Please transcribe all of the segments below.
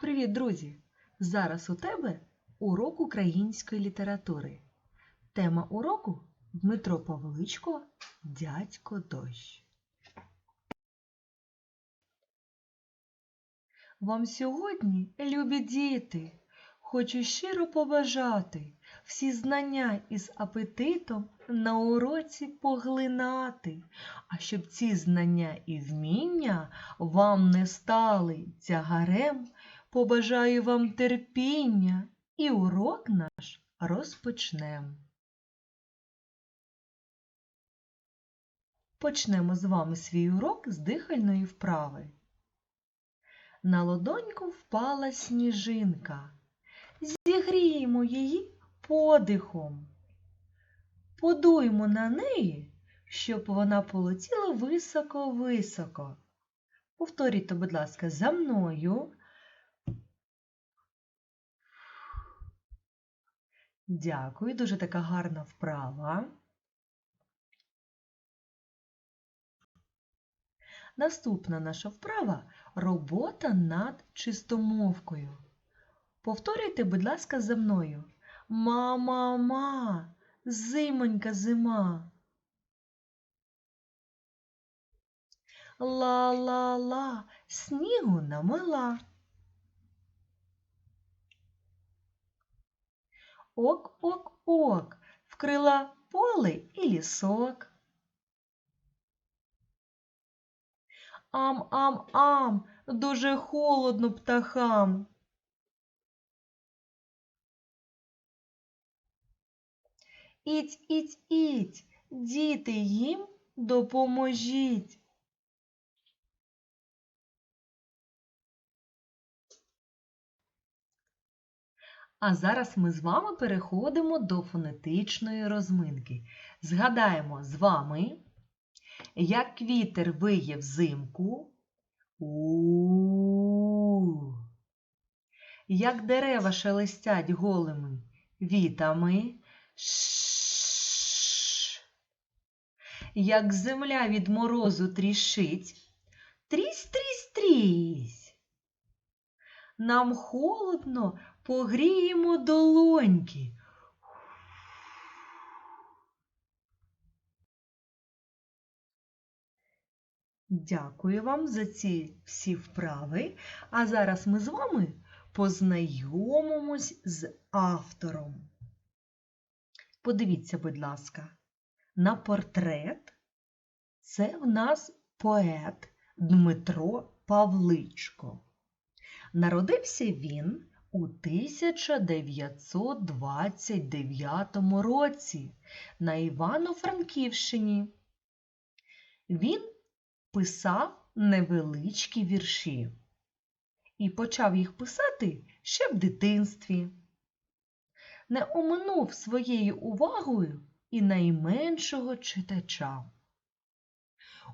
Привіт, друзі! Зараз у тебе урок української літератури. Тема уроку Дмитро Павличко Дядько дощ. Вам сьогодні, любі діти, хочу щиро побажати всі знання із апетитом на уроці поглинати, а щоб ці знання і вміння вам не стали тягарем, побажаю вам терпіння і урок наш розпочнем. Почнемо з вами свій урок з дихальної вправи. На лодоньку впала сніжинка. Зігріємо її подихом. Подуймо на неї, щоб вона полетіла високо-високо. Повторіть, будь ласка, за мною. Дякую, дуже така гарна вправа. Наступна наша вправа робота над чистомовкою. Повторюйте, будь ласка, за мною. Ма-ма-ма, зимонька зима. Ла-ла-ла, снігу намила. Ок-ок-ок, вкрила поле і лісок. Ам-ам-ам, дуже холодно птахам. Іть, іть, іть, діти їм допоможіть. А зараз ми з вами переходимо до фонетичної розминки. Згадаємо з вами, як вітер виє взимку. У. Як дерева шелестять голими вітами. Як земля від морозу тріщить. Трісь, трісь, трісь. Нам холодно, погріємо долоньки. Дякую вам за ці всі вправи. А зараз ми з вами познайомимось з автором. Подивіться, будь ласка, на портрет це в нас поет Дмитро Павличко. Народився він у 1929 році на Івано-Франківщині. Він писав невеличкі вірші і почав їх писати ще в дитинстві. Не оминув своєю увагою і найменшого читача.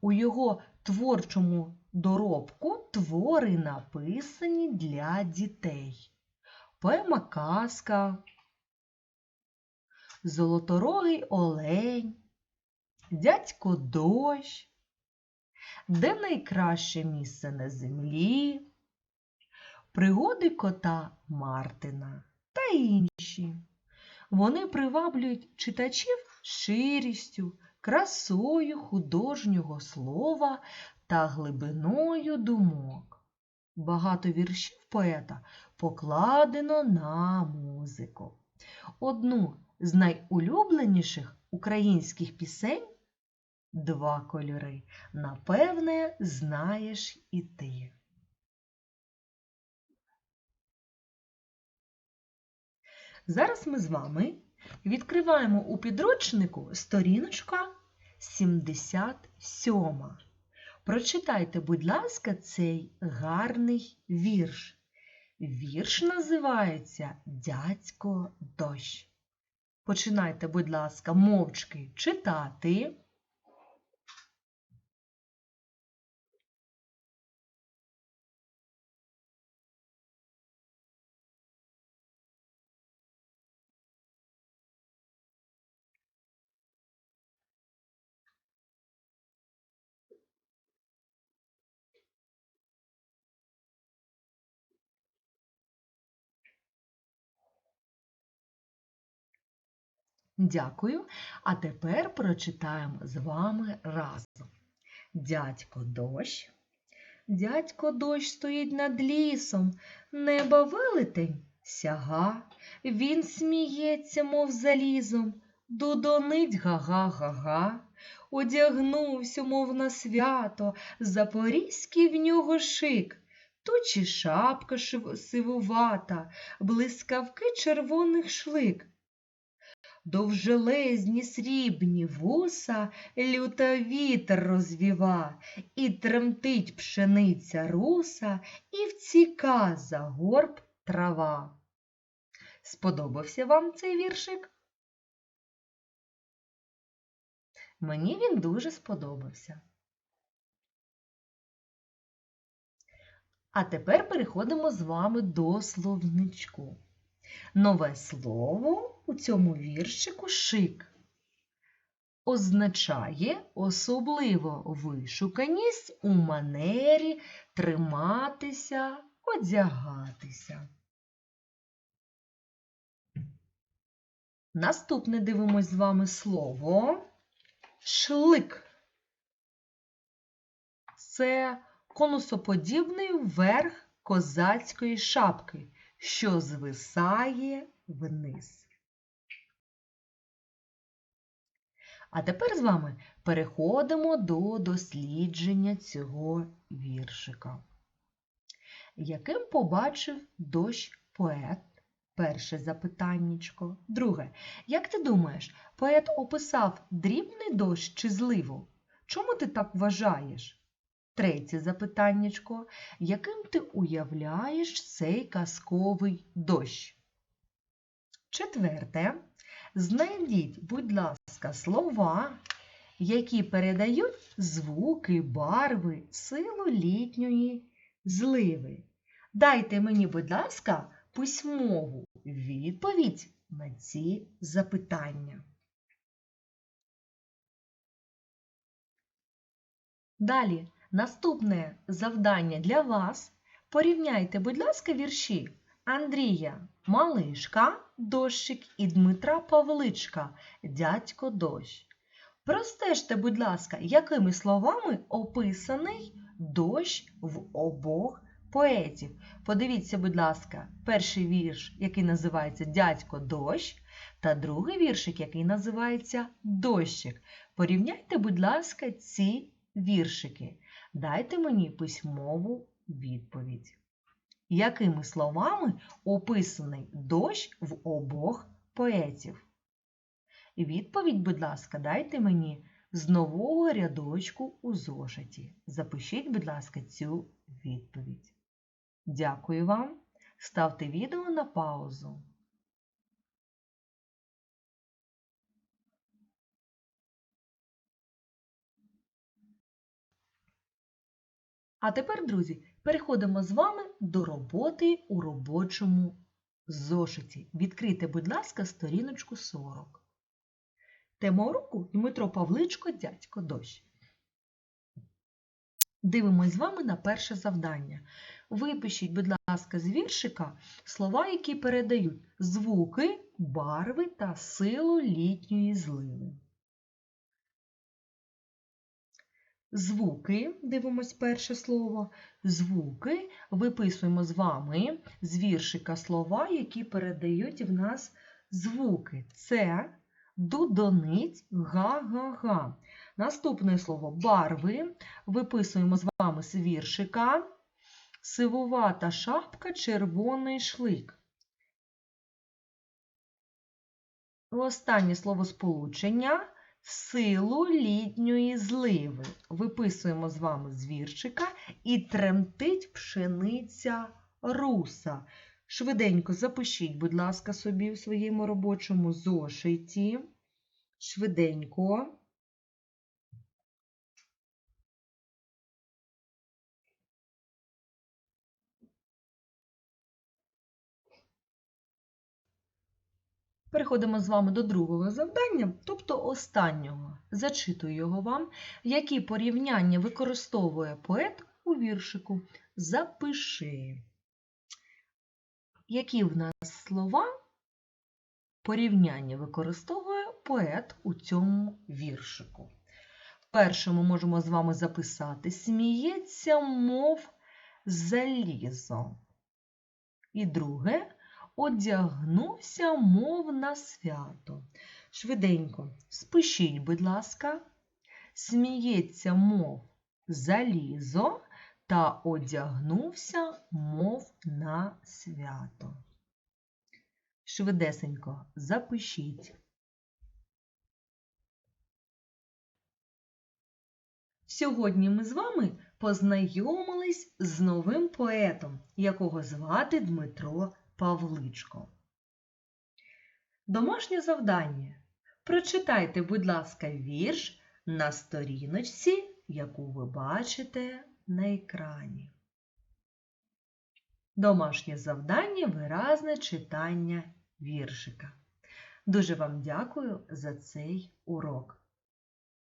У його творчому доробку твори написані для дітей. Поема казка, Золоторогий олень, Дядько дощ, Де найкраще місце на землі, Пригоди кота Мартина та інші. Вони приваблюють читачів ширістю, красою художнього слова та глибиною думок. Багато віршів поета покладено на музику. Одну з найулюбленіших українських пісень Два кольори. Напевне, знаєш і ти. Зараз ми з вами відкриваємо у підручнику сторіночка 77. Прочитайте, будь ласка, цей гарний вірш. Вірш називається Дядько дощ. Починайте, будь ласка, мовчки читати. Дякую. А тепер прочитаємо з вами разом. Дядько дощ. Дядько дощ стоїть над лісом, неба велетень сяга. Він сміється, мов залізом, дудонить га-га-га-га. Одягнувся, мов на свято, запорізький в нього шик. Тучі шапка сивувата, блискавки червоних шлик. Довжелезні срібні вуса люта вітер розвіва, і тремтить пшениця руса, і вціка за горб трава. Сподобався вам цей віршик? Мені він дуже сподобався. А тепер переходимо з вами до словничку. Нове слово у цьому віршику шик означає особливо вишуканість у манері триматися, одягатися. Наступне дивимось з вами слово шлик. Це конусоподібний верх козацької шапки, що звисає вниз. А тепер з вами переходимо до дослідження цього віршика. Яким побачив дощ поет? Перше запитаннячко. Друге. Як ти думаєш, поет описав дрібний дощ чи зливу? Чому ти так вважаєш? Третє запитаннячко. Яким ти уявляєш цей казковий дощ? Четверте. Знайдіть, будь ласка, слова, які передають звуки, барви, силу літньої зливи. Дайте мені, будь ласка, письмову відповідь на ці запитання. Далі, наступне завдання для вас. Порівняйте, будь ласка, вірші Андрія Малишка, дощик і Дмитра Павличка, дядько дощ. Простежте, будь ласка, якими словами описаний дощ в обох поетів. Подивіться, будь ласка, перший вірш, який називається Дядько дощ, та другий віршик, який називається Дощик. Порівняйте, будь ласка, ці віршики. Дайте мені письмову відповідь. Якими словами описаний дощ в обох поетів? Відповідь, будь ласка, дайте мені з нового рядочку у зошиті. Запишіть, будь ласка, цю відповідь. Дякую вам. Ставте відео на паузу. А тепер, друзі, переходимо з вами до роботи у робочому зошиті. Відкрийте, будь ласка, сторіночку 40. Тема уроку Дмитро Павличко, дядько дощ. Дивимось з вами на перше завдання. Випишіть, будь ласка, з віршика слова, які передають звуки, барви та силу літньої зливи. Звуки, дивимось перше слово. Звуки виписуємо з вами з віршика слова, які передають в нас звуки. Це дудонить, га-га-га. Наступне слово барви. Виписуємо з вами з віршика. Сивувата шапка, червоний шлик. Останнє словосполучення силу літньої зливи. Виписуємо з вами звірчика і тремтить пшениця руса. Швиденько запишіть, будь ласка, собі в своєму робочому зошиті. Швиденько. Переходимо з вами до другого завдання, тобто останнього. Зачитую його вам, які порівняння використовує поет у віршику. Запиши. Які в нас слова порівняння використовує поет у цьому віршику? Перше ми можемо з вами записати сміється, мов залізо. І друге одягнувся, мов на свято. Швиденько спишіть, будь ласка, сміється, мов залізо та одягнувся, мов на свято. Швидесенько запишіть. Сьогодні ми з вами познайомились з новим поетом, якого звати Дмитро Павличко. Домашнє завдання. Прочитайте, будь ласка, вірш на сторіночці, яку ви бачите на екрані. Домашнє завдання виразне читання віршика. Дуже вам дякую за цей урок.